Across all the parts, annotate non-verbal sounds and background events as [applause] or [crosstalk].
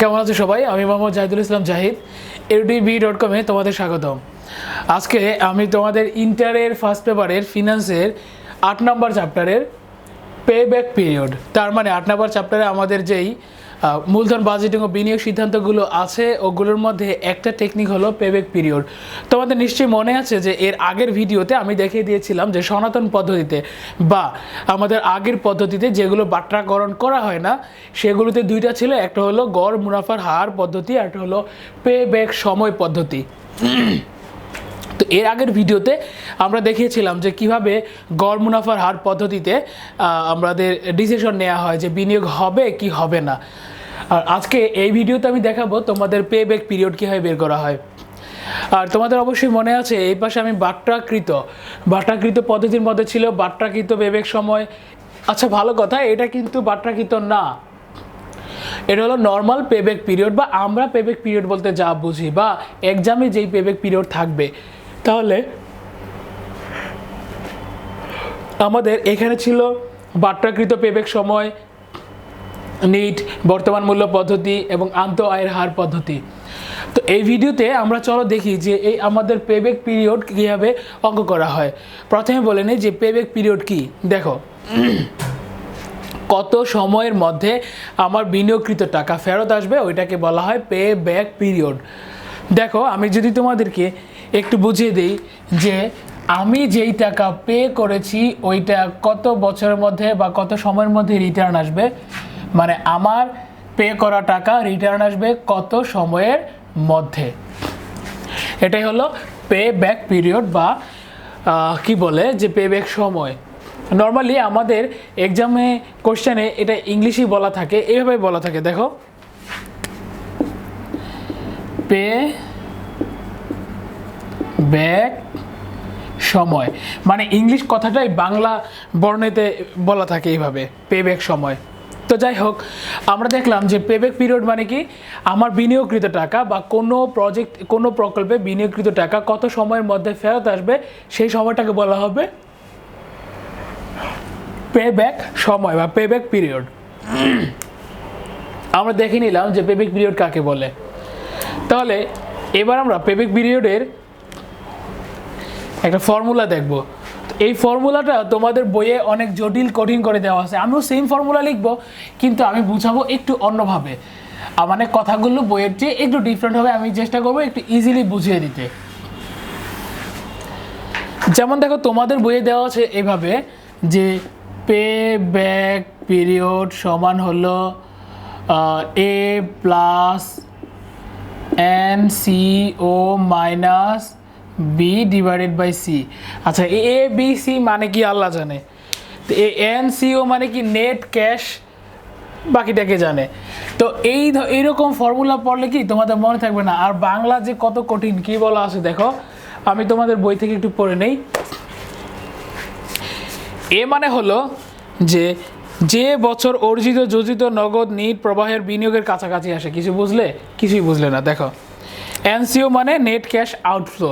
কেমন আছো সবাই? আমি মোহাম্মদ জাহিদুল ইসলাম জাহিদ এডিবি ডট কমে তোমাদের স্বাগতম। আজকে আমি তোমাদের ইন্টারের ফার্স্ট পেপারের ফিনান্সের আট নম্বর চ্যাপ্টারের পে ব্যাক পিরিয়ড তার মানে আট নম্বর চ্যাপ্টারে আমাদের যেই মূলধন বাজেটিং ও বিনিয়োগ সিদ্ধান্তগুলো আছে, ওগুলোর মধ্যে একটা টেকনিক হলো পেব্যাক পিরিয়ড তোমাদের নিশ্চয়ই মনে আছে যে এর আগের ভিডিওতে আমি দেখিয়ে দিয়েছিলাম যে সনাতন পদ্ধতিতে বা আমাদের আগের পদ্ধতিতে যেগুলো বাট্রাকরণ করা হয় না, সেগুলোতে দুইটা ছিল, একটা হলো গড় মুনাফার হার পদ্ধতি, আর একটা হলো পে ব্যাক সময় পদ্ধতি। এর আগের ভিডিওতে আমরা দেখিয়েছিলাম যে কীভাবে গড় মুনাফার হার পদ্ধতিতে আমাদের ডিসিশন নেওয়া হয় যে বিনিয়োগ হবে কি হবে না। আর আজকে এই ভিডিওতে আমি দেখাবো তোমাদের পে ব্যাক পিরিয়ড কীভাবে বের করা হয়। আর তোমাদের অবশ্যই মনে আছে, এই পাশে আমি বাট্রাকৃত। বাট্রাকৃত পদ্ধতির মধ্যে ছিল বাট্রাকৃত বেবেক সময়। আচ্ছা ভালো কথা, এটা কিন্তু বাট্রাকৃত না। এটা হলো নর্মাল পেব্যাক পিরিয়ড বা আমরা পেব্যাক পিরিয়ড বলতে যা বুঝি বা এক্সামে যেই পেব্যাক পিরিয়ড থাকবে। তাহলে আমাদের এখানে ছিল বাট্রাকৃত পেবেক সময়, নিট, বর্তমান মূল্য পদ্ধতি এবং আন্ত আয়ের হার পদ্ধতি। তো এই ভিডিওতে আমরা চলো দেখি যে এই আমাদের পেবেক পিরিয়ড কীভাবে অঙ্ক করা হয়। প্রথমে বলে নিই যে পেবেক পিরিয়ড কি। দেখো, কত সময়ের মধ্যে আমার বিনিয়োগকৃত টাকা ফেরত আসবে, ওইটাকে বলা হয় পে ব্যাক পিরিয়ড। দেখো, আমি যদি তোমাদেরকে একটু বুঝিয়ে দিই যে আমি যেই টাকা পে করেছি, ওইটা কত বছরের মধ্যে বা কত সময়ের মধ্যে রিটার্ন আসবে? মানে আমার পে করা টাকা রিটার্ন আসবে কত সময়ের মধ্যে? এটাই হলো পে ব্যাক পিরিয়ড বা কি বলে যে পে ব্যাক সময়। নর্মালি আমাদের এক্সামে কোশ্চেনে এটা ইংলিশেই বলা থাকে এইভাবে বলা থাকে, দেখো। পে ব্যাক সময়। মানে ইংলিশ কথাটাই বাংলা বর্ণেতে বলা থাকে এইভাবে পে ব্যাক সময়। তো যাই হোক, আমরা দেখলাম যে পেব্যাক পিরিয়ড মানে কি? আমার বিনিয়োগকৃত টাকা বা কোনো প্রজেক্ট কোনো প্রকল্পে বিনিয়োগকৃত টাকা কত সময়ের মধ্যে ফেরত আসবে, সেই সময়টাকে বলা হবে পেব্যাক সময় বা পেব্যাক পিরিয়ড [clears throat] আমরা দেখে নিলাম যে পেব্যাক পিরিয়ড কাকে বলে। তাহলে এবার আমরা পেব্যাক পিরিয়ডের একটা ফর্মুলা দেখব। এই ফর্মুলাটা তোমাদের বইয়ে অনেক জটিল, কঠিন করে দেওয়া আছে। আমিও সেম ফর্মুলা লিখব, কিন্তু আমি বুঝাবো একটু অন্যভাবে। মানে কথাগুলো বইয়ের চেয়ে একটু ডিফারেন্ট হবে। আমি চেষ্টা করব একটু ইজিলি বুঝিয়ে দিতে। যেমন দেখো, তোমাদের বইয়ে দেওয়া আছে এভাবে যে পে ব্যাক পিরিয়ড সমান হলো A plus N C O minus B divided by C আচ্ছা এ বি সি মানে কি আল্লাহ জানে? তো এ এন সি ও মানে কি নেট ক্যাশ বাকিটাকে জানে? তো এই এইরকম ফর্মুলা পড়লে কি তোমাদের মনে থাকবে না? আর বাংলা যে কত কঠিন, কি বলা আছে দেখো? আমি তোমাদের বই থেকে একটু পড়ে নেই। এ মানে হলো যে যে বছর অর্জিত যোজিত নগদ নিট প্রবাহের বিনিয়োগের কাছাকাছি আসে। কিছু বুঝলে? কিছুই বুঝলে না, দেখো। এনসিও মানে নেট ক্যাশ আউটফ্লো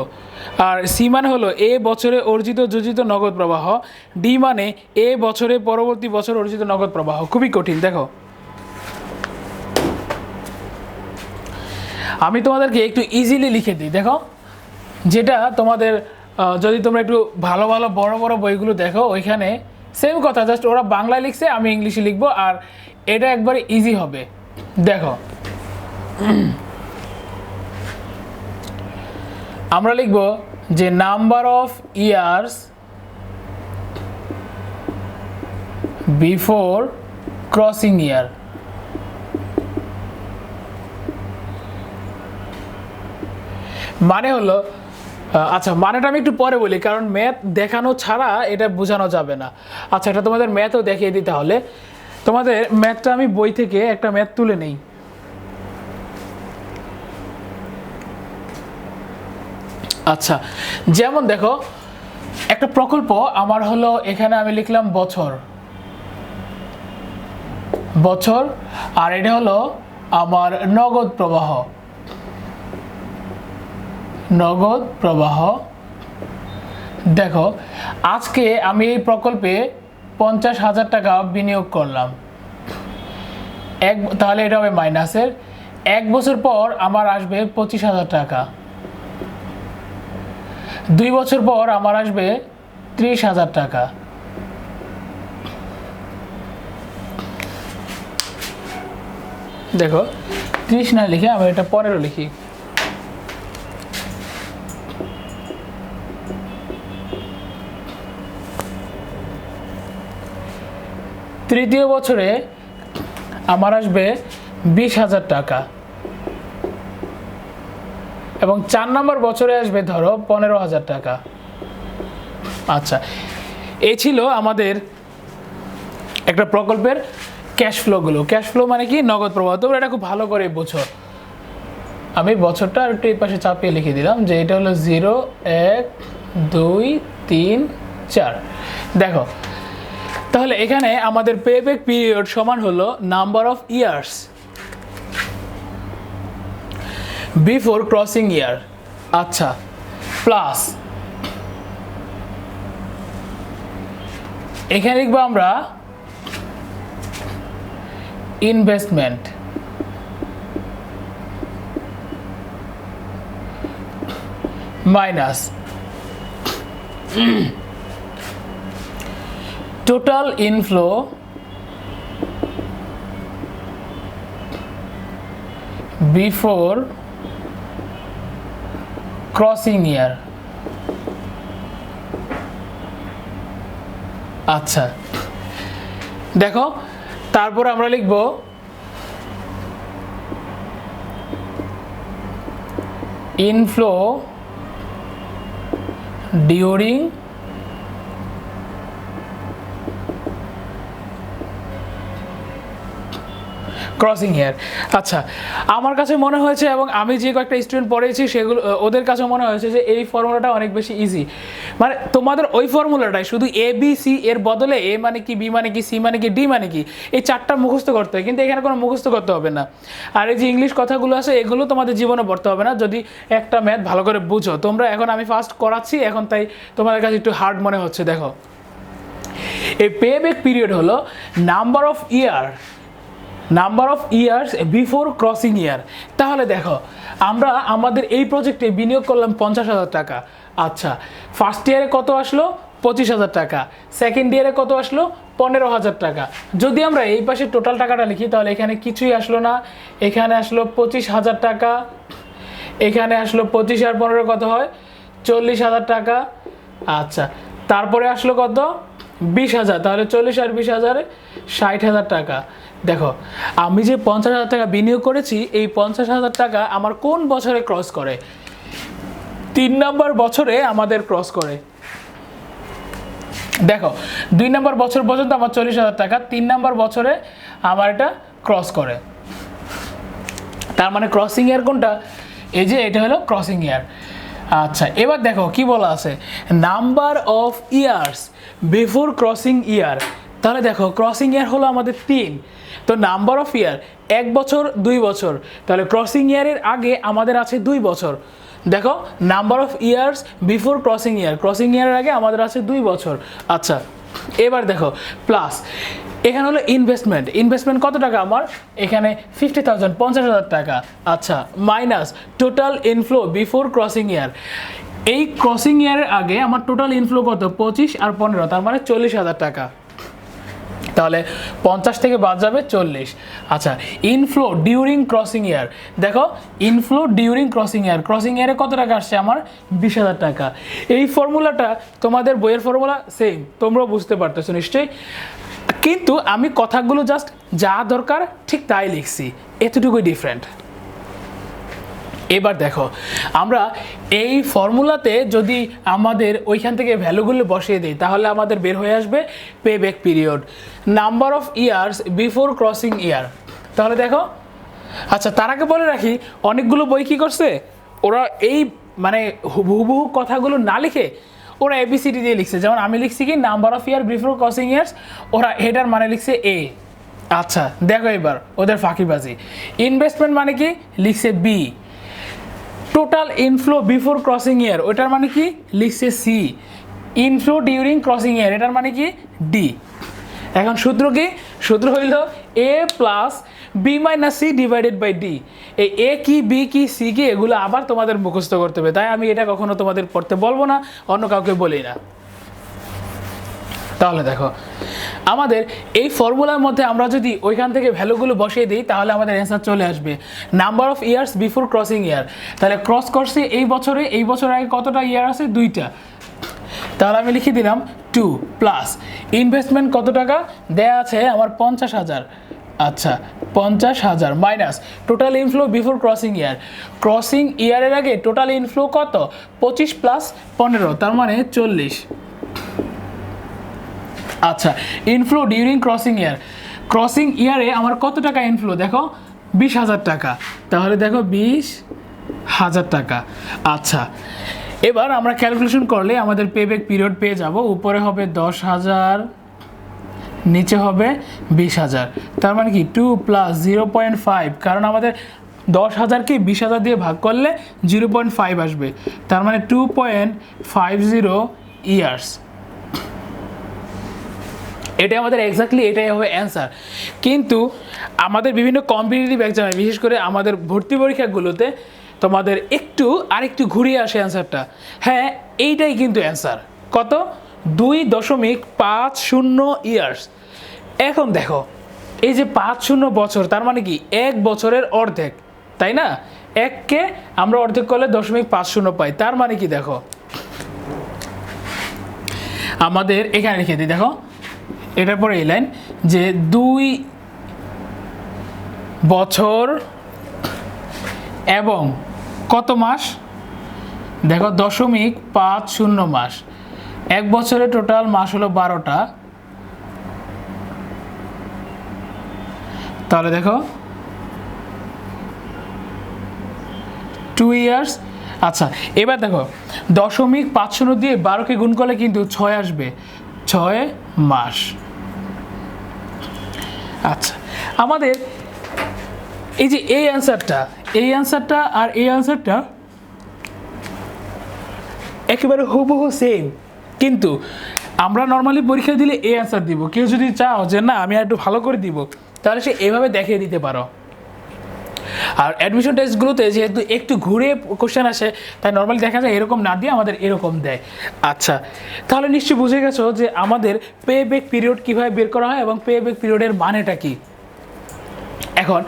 আর সি মানে হলো এ বছরে অর্জিত যোজিত নগদ প্রবাহ, ডি মানে এ বছরে পরবর্তী বছর অর্জিত নগদ প্রবাহ। খুবই কঠিন, দেখো। আমি তোমাদেরকে একটু ইজিলি লিখে দিই, দেখো। যেটা তোমাদের যদি তোমরা একটু ভালো ভালো, বড় বড় বইগুলো দেখো, ওইখানে সেম কথা জাস্ট ওরা বাংলায় লিখছে, আমি ইংলিশে লিখব, আর এটা একবারে ইজি হবে। দেখো। আমরা লিখব যে number of years before crossing year. মানে হলো আচ্ছা মানেটা আমি একটু পরে বলি, কারণ ম্যাথ দেখানো ছাড়া এটা বোঝানো যাবে না। আচ্ছা এটা তোমাদের ম্যাথও দেখিয়ে দিতে হলে তোমাদের ম্যাথটা আমি বই থেকে একটা ম্যাথ তুলে নেই। আচ্ছা যেমন দেখো, একটা প্রকল্প আমার হলো, এখানে আমি লিখলাম বছর। বছর, আর এটা হলো আমার নগদ প্রবাহ। নগদ প্রবাহ। দেখো, আজকে আমি এই প্রকল্পে পঞ্চাশ হাজার টাকা বিনিয়োগ করলাম। এক, তাহলে এটা হবে মাইনাসের। এক বছর পর আমার আসবে পঁচিশ হাজার টাকা। দুই বছর পর আমার আসবে ত্রিশ হাজার টাকা। দেখো, ত্রিশ না লিখে আমি এটা পরেরও লিখি। তৃতীয় বছরে আমার আসবে বিশ হাজার টাকা। এবং চার নম্বর বছরে আসবে ধরো পনেরো হাজার টাকা। আচ্ছা এই ছিল আমাদের একটা প্রকল্পের ক্যাশ ফ্লোগুলো ক্যাশ ফ্লো মানে কি? নগদ প্রবাহ। তোমরা এটা খুব ভালো করে বোঝো। আমি বছরটা আর একটু এই পাশে চাপিয়ে লিখে দিলাম যে এটা হলো জিরো, এক, দুই, তিন, চার। দেখো, তাহলে এখানে আমাদের পেব্যাক পিরিয়ড সমান হলো number of years before crossing year আচ্ছা প্লাস এখানে লিখব আমরা investment minus total inflow before crossing year আচ্ছা। দেখো তারপর আমরা লিখব ইনফ্লো ডিউরিং ক্রসিং হেয়ার আচ্ছা আমার কাছে মনে হয়েছে এবং আমি যে কয়েকটা স্টুডেন্ট পড়েছি, সেগুলো ওদের কাছে মনে হয়েছে যে এই ফর্মুলাটা অনেক বেশি ইজি মানে তোমাদের ওই ফর্মুলাটাই শুধু এ বি সি এর বদলে এ মানে কি বি মানে কি সি মানে কি ডি মানে কি, এই চারটা মুখস্থ করতে হয়। কিন্তু এখানে কোনো মুখস্থ করতে হবে না। আর এই যে ইংলিশ কথাগুলো আছে, এগুলো তোমাদের জীবনে পড়তে হবে না। যদি একটা ম্যাথ ভালো করে বুঝো, তোমরা এখন আমি ফার্স্ট করাচ্ছি, এখন তাই তোমাদের কাছে একটু হার্ড মনে হচ্ছে, দেখো। এই পে ব্যাক পিরিয়ড হলো number of year number of years before crossing year তাহলে দেখো, আমরা আমাদের এই প্রজেক্টে বিনিয়োগ করলাম পঞ্চাশ হাজার টাকা। আচ্ছা ফার্স্ট ইয়ারে কত আসলো? পঁচিশ হাজার টাকা। সেকেন্ড ইয়ারে কত আসলো? পনেরো হাজার টাকা। যদি আমরা এই পাশে টোটাল টাকাটা লিখি, তাহলে এখানে কিছুই আসলো না। এখানে আসলো পঁচিশ হাজার টাকা। এখানে আসলো পঁচিশ আর পনেরো কত হয়? চল্লিশ হাজার টাকা। আচ্ছা তারপরে আসলো কত? বিশ হাজার। তাহলে চল্লিশ আর বিশ হাজারে ষাট হাজার টাকা। দেখো, আমি যে পঞ্চাশ হাজার টাকা বিনিয়োগ করেছি, এই পঞ্চাশ হাজার টাকা আমার কোন বছরে ক্রস করে? তিন নম্বর বছরে আমাদের ক্রস করে। দেখো, দুই নম্বর বছর পর্যন্ত আমার চল্লিশ হাজার টাকা, তিন নম্বর বছরে আমার এটা ক্রস করে। তার মানে ক্রসিং ইয়ার কোনটা? এই যে এটা হলো ক্রসিং ইয়ার আচ্ছা এবার দেখো, কি বলা আছে? Number of years before crossing year. তাহলে দেখো, ক্রসিং ইয়ার হলো আমাদের তিন। তো নাম্বার অফ ইয়ার এক বছর, দুই বছর। তাহলে ক্রসিং ইয়ারের আগে আমাদের আছে দুই বছর। দেখো number of years before crossing year crossing ইয়ারের আগে আমাদের আছে দুই বছর। আচ্ছা এবার দেখো প্লাস এখানে হলো ইনভেস্টমেন্ট ইনভেস্টমেন্ট কত টাকা আমার? এখানে ফিফটি থাউজেন্ড পঞ্চাশ হাজার টাকা। আচ্ছা minus total inflow before crossing year এই ক্রসিং ইয়ারের আগে আমার টোটাল ইনফ্লো কত? পঁচিশ আর পনেরো, তার মানে চল্লিশ হাজার টাকা। তাহলে পঞ্চাশ থেকে বাদ যাবে চল্লিশ। আচ্ছা ইনফ্লো ডিউরিং ক্রসিং ইয়ার দেখো inflow during crossing year crossing ইয়ারে কত টাকা আসছে আমার? বিশ হাজার টাকা। এই ফর্মুলাটা তোমাদের বইয়ের ফর্মুলা সেম তোমরাও বুঝতে পারতেছো নিশ্চয়ই। কিন্তু আমি কথাগুলো জাস্ট যা দরকার ঠিক তাই লিখছি। এতটুকুই ডিফারেন্ট এবার দেখো, আমরা এই ফর্মুলাতে যদি আমাদের ওইখান থেকে ভ্যালুগুলো বসিয়ে দিই, তাহলে আমাদের বের হয়ে আসবে pay back period number of years before crossing year তাহলে দেখো আচ্ছা তার আগে বলে রাখি, অনেকগুলো বই কী করছে? ওরা এই মানে হুবহু কথাগুলো না লিখে ওরা এবিসিডি দিয়ে লিখছে। যেমন আমি লিখছি কি number of year before crossing years ওরা এটার মানে লিখছে এ আচ্ছা দেখো এবার, ওদের ফাঁকিবাজি। ইনভেস্টমেন্ট মানে কি? লিখছে B total inflow before crossing year ওটার মানে কি? লিখছে C inflow during crossing year এটার মানে কি? ডি এখন সূত্র কি? সূত্র হইল A plus B minus C divided by D এই এ কি বি কি সি কি, এগুলো আবার তোমাদের মুখস্থ করতে হবে। তাই আমি এটা কখনো তোমাদের পড়তে বলব না, অন্য কাউকে বলি না। তাহলে দেখো, আমাদের এই ফর্মুলার মধ্যে আমরা যদি ওইখান থেকে ভ্যালুগুলো বসিয়ে দিই, তাহলে আমাদের অ্যান্সার চলে আসবে number of years before crossing year তাহলে ক্রস করছে এই বছরে, এই বছর আগে কতটা ইয়ার আছে? দুইটা। তাহলে আমি লিখে দিলাম টু প্লাস ইনভেস্টমেন্ট কত টাকা? দেয়া আছে আমার পঞ্চাশ হাজার। আচ্ছা পঞ্চাশ হাজার minus total inflow before crossing year crossing ইয়ারের আগে টোটাল ইনফ্লো কত? পঁচিশ প্লাস পনেরো, তার মানে চল্লিশ। আচ্ছা inflow during crossing year crossing ইয়ারে আমার কত টাকা ইনফ্লো দেখো, বিশ হাজার টাকা। তাহলে দেখো, বিশ হাজার টাকা। আচ্ছা এবার আমরা ক্যালকুলেশন করলে আমাদের পেব্যাক পিরিয়ড পেয়ে যাব। উপরে হবে দশ হাজার, নিচে হবে বিশ হাজার। তার মানে কি? Two plus zero point five কারণ আমাদের দশ হাজারকে বিশ হাজার দিয়ে ভাগ করলে জিরো পয়েন্ট ফাইভ আসবে। তার মানে two point five zero years এটা আমাদের এক্স্যাক্টলি এটাই হবে অ্যান্সার কিন্তু আমাদের বিভিন্ন কম্পিটিটিভ এক্সামে বিশেষ করে আমাদের ভর্তি পরীক্ষাগুলোতে তোমাদের একটু আরেকটু ঘুরিয়ে আসে অ্যান্সারটা হ্যাঁ এইটাই কিন্তু অ্যান্সার কত? দুই দশমিক পাঁচ শূন্য ইয়ার্স এখন দেখো, এই যে পাঁচ শূন্য বছর, তার মানে কি? এক বছরের অর্ধেক, তাই না? এককে আমরা অর্ধেক করলে দশমিক পাঁচ শূন্য পাই। তার মানে কি দেখো? আমাদের এখানে লিখে দিই, দেখো। এটার পরে এই লাইন যে দুই বছর এবং কত মাস? দেখো, দশমিক পাঁচ শূন্য মাস। এক বছরে টোটাল মাস হলো বারোটা। তাহলে দেখো টু ইয়ার্স আচ্ছা এবার দেখো, দশমিক পাঁচ শূন্য দিয়ে বারোকে গুণ করলে কিন্তু ছয় আসবে। ছয় মাস। আচ্ছা। আমাদের এই যে এই অ্যান্সারটা এই অ্যান্সারটা আর এই অ্যান্সারটা একেবারে হুবহু সেম কিন্তু আমরা নর্মালি পরীক্ষা দিলে এই অ্যান্সার দিব। কেউ যদি চাও যে না, আমি একটু ভালো করে দিব, তাহলে সে এভাবে দেখিয়ে দিতে পারো। আর অ্যাডমিশন টেস্টগুলোতে যেহেতু একটু ঘুরে কোশ্চেন আসে, তাই নর্মালি দেখা যায় এরকম না দিয়ে আমাদের এরকম দেয়। আচ্ছা তাহলে নিশ্চয়ই বুঝে গেছো যে আমাদের পে ব্যাক পিরিয়ড কীভাবে বের করা হয় এবং পে ব্যাক পিরিয়ডের মানেটা কী? এখন,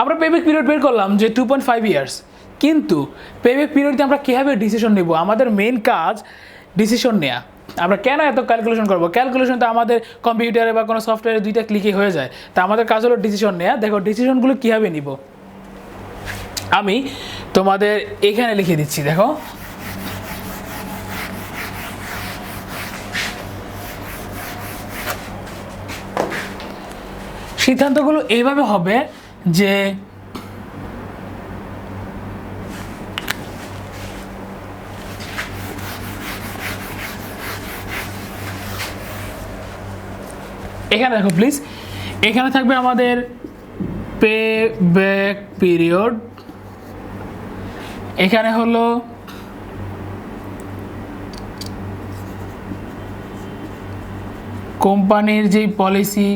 আমরা পে ব্যাক পিরিয়ড বের করলাম যে টু পয়েন্ট ফাইভ ইয়ার্স কিন্তু পে ব্যাক পিরিয়ডে আমরা কীভাবে ডিসিশন নেব? আমাদের মেন কাজ ডিসিশন নেওয়া আমরা কেন এত ক্যালকুলেশন করব? ক্যালকুলেশন তো আমাদের কম্পিউটারে বা কোনো সফটওয়্যারে দুইটা ক্লিকে হয়ে যায়। তা আমাদের কাজ হলো ডিসিশন নেওয়া দেখো ডিসিশনগুলো কীভাবে নিব? আমি তোমাদের এখানে লিখে দিচ্ছি, দেখো। সিদ্ধান্তগুলো এইভাবে হবে যে এখানে দেখো প্লিজ এখানে থাকবে আমাদের পে ব্যাক পিরিয়ড এখানে হলো কোম্পানির যেই পলিসি,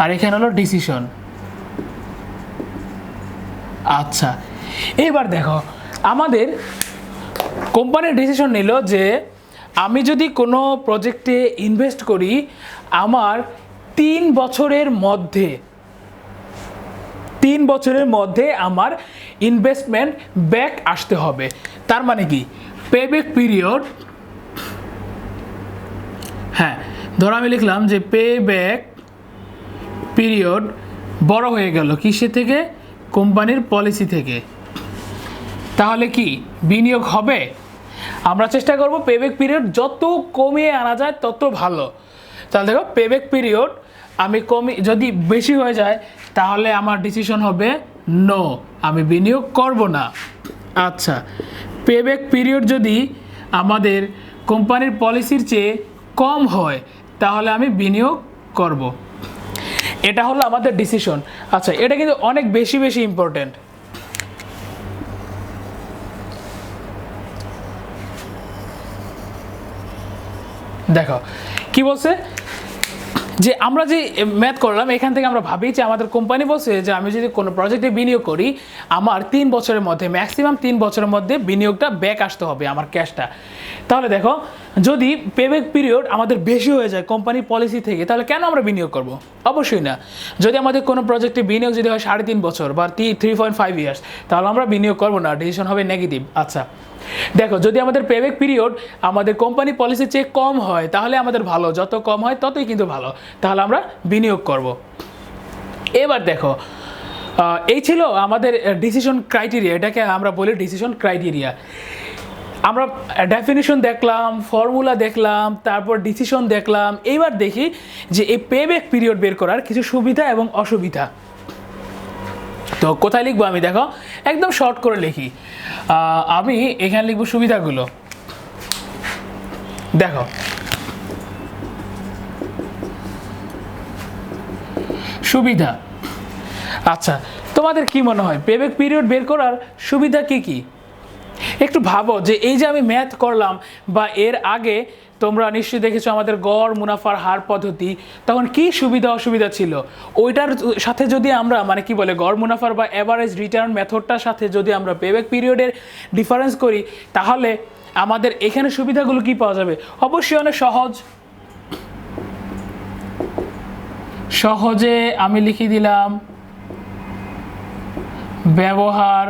আর এখানে হলো ডিসিশন। আচ্ছা এবার দেখো, আমাদের কোম্পানির ডিসিশন নিল যে আমি যদি কোনো প্রজেক্টে ইনভেস্ট করি, আমার তিন বছরের মধ্যে তিন বছরের মধ্যে আমার ইনভেস্টমেন্ট ব্যাক আসতে হবে। তার মানে কি? পেব্যাক পিরিয়ড হ্যাঁ ধরো আমি লিখলাম যে পে ব্যাক পিরিয়ড বড় হয়ে গেল কিসে থেকে? কোম্পানির পলিসি থেকে। তাহলে কি বিনিয়োগ হবে? আমরা চেষ্টা করব পেব্যাক পিরিয়ড যত কমিয়ে আনা যায় তত ভালো। তাহলে দেখো পেব্যাক পিরিয়ড আমি কমি যদি বেশি হয়ে যায় তাহলে আমার ডিসিশন হবে নো আমি বিনিয়োগ করব না। আচ্ছা পেব্যাক পিরিয়ড যদি আমাদের কোম্পানির পলিসির চেয়ে কম হয়, তাহলে আমি বিনিয়োগ করব। এটা হলো আমাদের ডিসিশন আচ্ছা এটা কিন্তু অনেক বেশি বেশি ইম্পর্ট্যান্ট দেখো, কি বলছে? যে আমরা যে ম্যাথ করলাম, এখান থেকে আমরা ভাবি যে আমাদের কোম্পানি বলছে যে আমি যদি কোনো প্রজেক্টে বিনিয়োগ করি, আমার তিন বছরের মধ্যে ম্যাক্সিমাম তিন বছরের মধ্যে বিনিয়োগটা ব্যাক আসতে হবে আমার ক্যাশটা তাহলে দেখো, যদি পেব্যাক পিরিয়ড আমাদের বেশি হয়ে যায় কোম্পানির পলিসি থেকে, তাহলে কেন আমরা বিনিয়োগ করব? অবশ্যই না। যদি আমাদের কোনো প্রজেক্টে বিনিয়োগ যদি হয় সাড়ে তিন বছর বা থ্রি পয়েন্ট ফাইভ ইয়ার্স তাহলে আমরা বিনিয়োগ করব না ডিসিশন হবে নেগেটিভ আচ্ছা। দেখো, যদি আমাদের পেব্যাক পিরিয়ড আমাদের কোম্পানি পলিসির চেয়ে কম হয়, তাহলে আমাদের ভালো। যত কম হয়, ততই কিন্তু ভালো। তাহলে আমরা বিনিয়োগ করব। এবার দেখো এই ছিল আমাদের ডিসিশন ক্রাইটেরিয়া এটাকে আমরা বলি ডিসিশন ক্রাইটেরিয়া আমরা ডেফিনিশন দেখলাম ফর্মুলা দেখলাম, তারপর ডিসিশন দেখলাম। এইবার দেখি যে এই পেব্যাক পিরিয়ড বের করার কিছু সুবিধা এবং অসুবিধা। তো কোথায় লিখব আমি? দেখো, একদম শর্ট করে লিখি। আমি এখানে লিখব সুবিধাগুলো। দেখো। সুবিধা। আচ্ছা তোমাদের কি মনে হয়? পেবেক পিরিয়ড বের করার সুবিধা কি কি? একটু ভাবো যে এই যে আমি ম্যাথ করলাম বা এর আগে তোমরা নিশ্চয়ই দেখেছ আমাদের গড় মুনাফার হার পদ্ধতি। তখন কি সুবিধা অসুবিধা ছিল? ওইটার সাথে যদি আমরা মানে কি বলে, গড় মুনাফার বা অ্যাভারেজ রিটার্ন মেথডটার সাথে যদি আমরা পেব্যাক পিরিয়ডের ডিফারেন্স করি, তাহলে আমাদের এখানে সুবিধাগুলো কি পাওয়া যাবে? অবশ্যই অনেক সহজ। সহজে আমি লিখে দিলাম ব্যবহার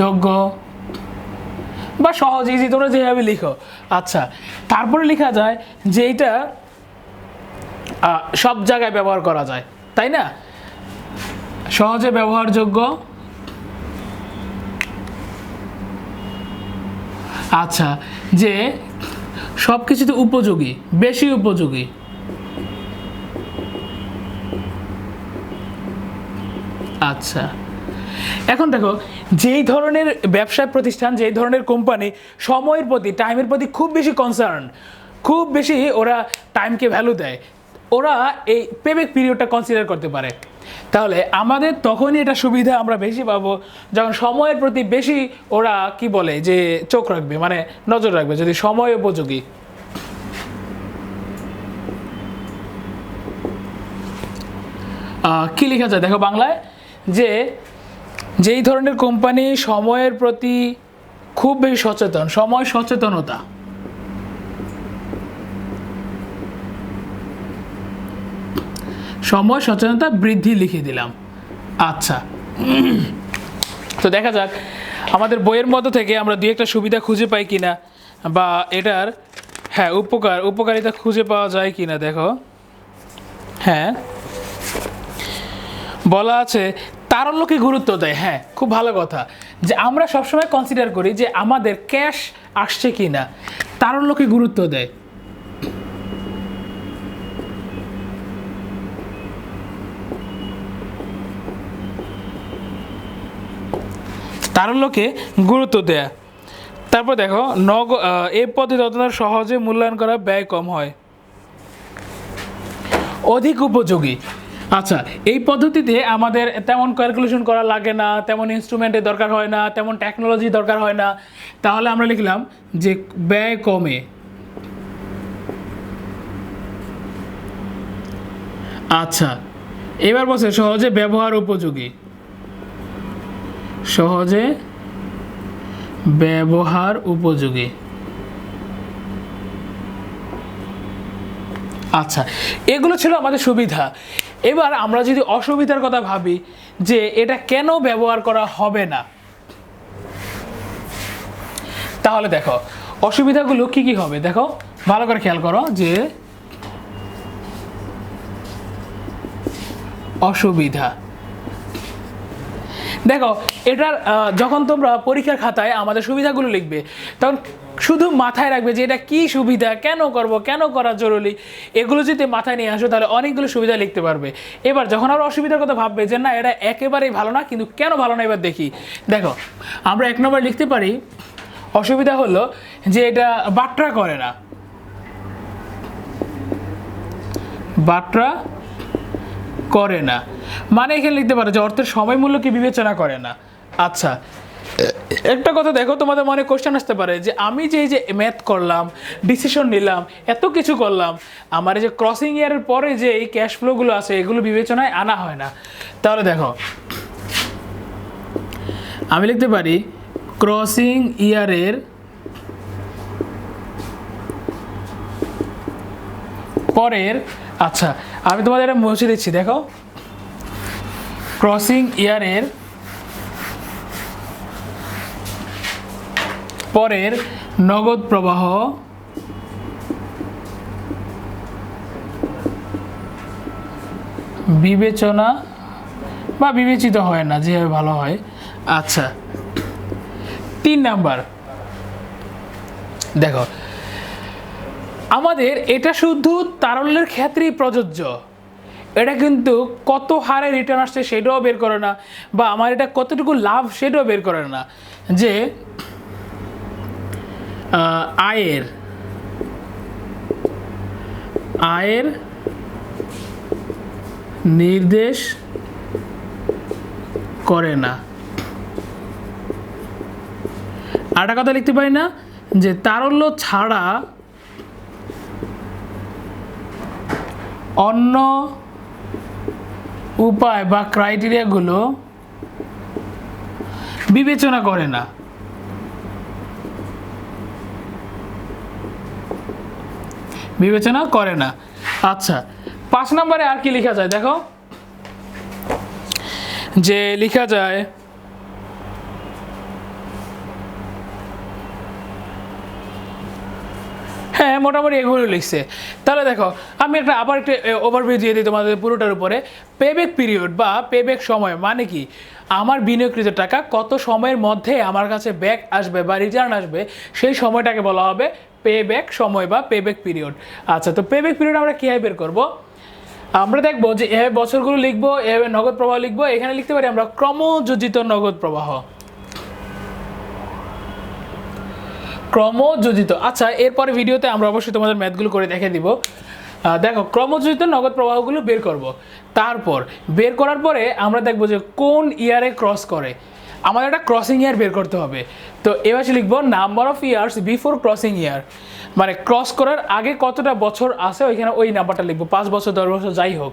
যোগ্য বা সহজ ইজি তোমরা যেভাবে লিখো। আচ্ছা তারপরে লেখা যায় যে এটা সব জায়গায় ব্যবহার করা যায়, তাই না? সহজে ব্যবহারযোগ্য। আচ্ছা যে সব কিছুতে উপযোগী, বেশি উপযোগী। আচ্ছা। এখন দেখো, যেই ধরনের ব্যবসায় প্রতিষ্ঠান, যেই ধরনের কোম্পানি সময়ের প্রতি টাইমের প্রতি খুব বেশি কনসার্ন খুব বেশি ওরা টাইমকে ভ্যালু দেয়, ওরা এই পেব্যাক পিরিয়ডটা কনসিডার করতে পারে। তাহলে আমাদের তখনই এটা সুবিধা আমরা বেশি পাবো, যখন সময়ের প্রতি বেশি ওরা কি বলে যে চোখ রাখবে মানে নজর রাখবে, যদি সময় উপযোগী। কি লেখা যায় দেখো বাংলায় যে যেই ধরনের কোম্পানি সময়ের প্রতি খুব বেশি সচেতন, সময় সচেতনতা। সময় সচেতনতা বৃদ্ধি লিখে দিলাম। আচ্ছা। তো দেখা যাক, আমাদের বইয়ের মতো থেকে আমরা দুই একটা সুবিধা খুঁজে পাই কিনা, বা এটার হ্যাঁ উপকার, উপকারিতা খুঁজে পাওয়া যায় কিনা, দেখো। হ্যাঁ। বলা আছে তারল্যকে গুরুত্ব দেয় হ্যাঁ খুব ভালো কথা। যে আমরা সবসময় কনসিডার করি যে আমাদের ক্যাশ আসছে কি না তারল্যকে গুরুত্ব দেয়। তারল্যকে গুরুত্ব দেয়া। তারপর দেখো, নগ এই পদ্ধতি অত্যন্ত সহজে মূল্যায়ন করা ব্যয় কম হয়। অধিক উপযোগী। আচ্ছা এই পদ্ধতিতে আমাদের তেমন ক্যালকুলেশন করা লাগে না, তেমন ইনস্ট্রুমেন্টের দরকার হয় না, তেমন টেকনোলজি দরকার হয় না। তাহলে আমরা লিখলাম যে ব্যয় কমে। আচ্ছা এবার বলছে সহজে ব্যবহার উপযোগী। সহজে ব্যবহার উপযোগী। আচ্ছা এগুলো ছিল আমাদের সুবিধা। এবার আমরা যদি অসুবিধার কথা ভাবি যে এটা কেন ব্যবহার করা হবে না, তাহলে দেখো, অসুবিধাগুলো কি কি হবে? দেখো, ভালো করে খেয়াল করো যে অসুবিধা। দেখো, এটার যখন তোমরা পরীক্ষার খাতায় আমাদের সুবিধাগুলো লিখবে, তখন শুধু মাথায় রাখবে যে এটা কি সুবিধা, কেন করব, কেন করা জরুরি, এগুলো যদি মাথায় নিয়ে আসো তাহলে অনেকগুলো সুবিধা লিখতে পারবে। এবার যখন আরও অসুবিধার কথা ভাববে যে না, এটা একেবারেই ভালো না, কিন্তু কেন ভালো না, এবার দেখি। দেখো, আমরা এক নম্বর লিখতে পারি, অসুবিধা হলো যে এটা বাট্রা করে না। বাট্রা করে না। মানে এখানে লিখতে পারো যে অর্থের সময় মূল্যকে বিবেচনা করে না। আচ্ছা একটা কথা দেখো, তোমাদের মনে কোশ্চেন আসতে পারে যে আমি যে যে ম্যাথ করলাম ডিসিশন নিলাম, এত কিছু করলাম, আমার যে ক্রসিং ইয়ারের পরে যে এই ক্যাশ ফ্লোগুলো আছে, এগুলো বিবেচনায় আনা হয় না। তাহলে দেখো, আমি লিখতে পারি ক্রসিং ইয়ারের পরের আচ্ছা আমি তোমাদের এটা মুছে দিচ্ছি, দেখো। ক্রসিং ইয়ারের পরের নগদ প্রবাহ বিবেচনা বা বিবেচিত হয় না, যেভাবে ভালো হয়। আচ্ছা তিন নাম্বার। দেখো, আমাদের এটা শুধু তারল্যের ক্ষেত্রেই প্রযোজ্য। এটা কিন্তু কত হারে রিটার্ন আসছে সেটাও বের করে না, বা আমার এটা কতটুকু লাভ সেটাও বের করে না, যে আয়ের। আয়ের নির্দেশ করে না। আরেকটা কথা লিখতে পারি না, যে তারল্য ছাড়া অন্য উপায় বা ক্রাইটেরিয়াগুলো বিবেচনা করে না। বিবেচনা করে না। আচ্ছা পাঁচ নম্বরে আর কি লেখা যায় দেখো। যে লেখা যায় হ্যাঁ মোটামুটি এগুলো লিখছে। তাহলে দেখো, আমি একটা আবার একটা ওভারভিউ দিয়ে দিই তোমাদের পুরোটার উপরে। পেব্যাক পিরিয়ড বা পেব্যাক সময় মানে কি? আমার বিনিয়োগকৃত টাকা কত সময়ের মধ্যে আমার কাছে ব্যাক আসবে বা রিটার্ন আসবে, সেই সময়টাকে বলা হবে পেব্যাক সময় বা পেব্যাক পিরিয়ড আচ্ছা তো পেব্যাক পিরিয়ড আমরা কীভাবে বের করব? আমরা দেখব যে এভাবে বছরগুলো লিখব, এভাবে নগদ প্রবাহ লিখব। এখানে লিখতে পারি আমরা ক্রমযোজিত নগদ প্রবাহ। ক্রমযোজিত। আচ্ছা এরপরে ভিডিওতে আমরা অবশ্যই তোমাদের ম্যাথগুলো করে দেখে দিব। দেখো, ক্রমযোজিত নগদ প্রবাহগুলো বের করব। তারপর, বের করার পরে আমরা দেখব যে কোন ইয়ারে ক্রস করে। আমাদের একটা ক্রসিং ইয়ার বের করতে হবে। তো এবার লিখব number of years before crossing year মানে ক্রস করার আগে কতটা বছর আছে, ওইখানে ওই নাম্বারটা লিখব, পাঁচ বছর, দশ বছর, যাই হোক।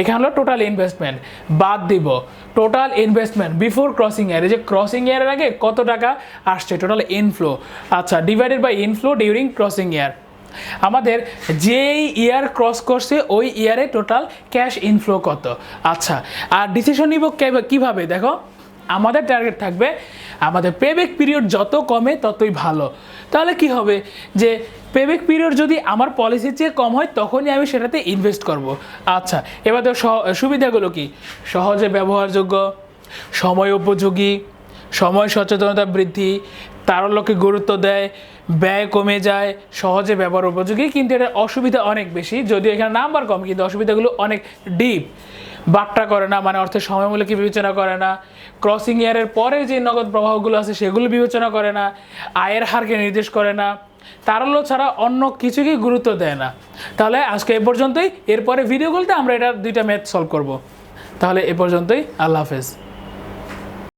এখানে হলো টোটাল ইনভেস্টমেন্ট বাদ দিব। Total investment before crossing year এই যে ক্রসিং ইয়ারের আগে কত টাকা আসছে টোটাল ইনফ্লো আচ্ছা divided by inflow during crossing year আমাদের যেই ইয়ার ক্রস করছে, ওই ইয়ারে টোটাল ক্যাশ ইনফ্লো কত? আচ্ছা আর ডিসিশন নিব কীভাবে? দেখো আমাদের টার্গেট থাকবে, আমাদের পেব্যাক পিরিয়ড যত কমে ততই ভালো। তাহলে কি হবে? যে পেব্যাক পিরিয়ড যদি আমার পলিসির চেয়ে কম হয়, তখনই আমি সেটাতে ইনভেস্ট করব। আচ্ছা এবার তো সুবিধাগুলো কি? সহজে ব্যবহারযোগ্য, সময় উপযোগী, সময় সচেতনতা বৃদ্ধি, তারল্যকে গুরুত্ব দেয়, ব্যয় কমে যায়, সহজে ব্যবহার উপযোগী, কিন্তু এটার অসুবিধা অনেক বেশি। যদিও এখানে নাম্বার কম, কিন্তু অসুবিধাগুলো অনেক ডিপ বাট্টা করে না মানে অর্থের সময়মূল্যকে বিবেচনা করে না ক্রসিং ইয়ারের পরে যে নগদ প্রবাহগুলো আছে সেগুলো বিবেচনা করে না, আয়ের হারকে নির্দেশ করে না, তারল্য ছাড়া অন্য কিছুকেই গুরুত্ব দেয় না। তাহলে আজকে এ পর্যন্তই, এরপরে ভিডিওগুলোতে আমরা এটা দুইটা ম্যাথ সলভ করব। তাহলে এ পর্যন্তই, আল্লাহ হাফেজ।